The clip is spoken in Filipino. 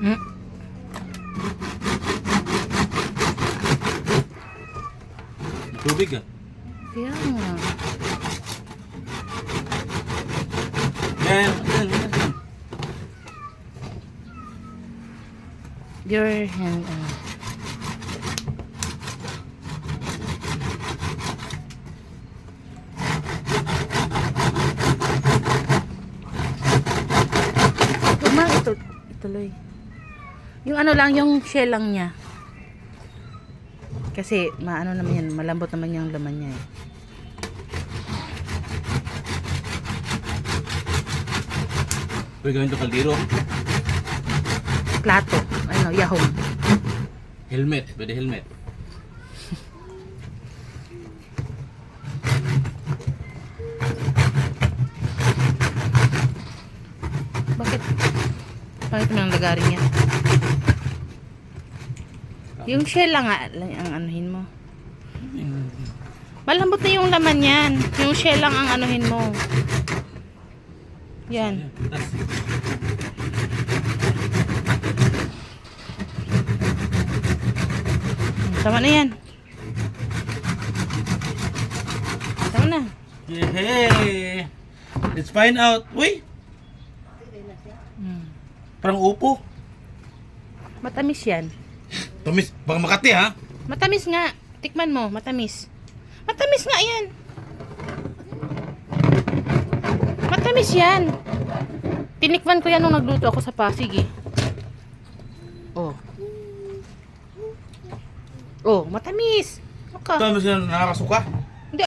Hmm? Tubig ah. Kaya nga. Yan, yan, yan. Your hand. ano. Huwag mo ito, ituloy. Yung ano lang, yung shell lang niya. Kasi, maano naman yan, malambot naman yung laman niya eh. Pwede gawin ito kaldero. Plato, ano, yahong. Helmet. Pwede helmet. Bakit? Bakit nang lagarin yan? Yung shell lang nga, lang ang anuhin mo. Malambot na yung laman yan. Yung shell lang ang anuhin mo. Yan. Tama na yan. Tama na. Yehey! Let's find out. Uy! Hmm. Parang upo. Matamis yan. Tumis. Baka Makati ha? Matamis nga. Tikman mo, matamis. Matamis nga yan. Matamis yan. Tinikman ko yan nung nagluto ako sa Pasig eh. Oh. Oh, matamis. Okay. Ito, mas nakakasuka.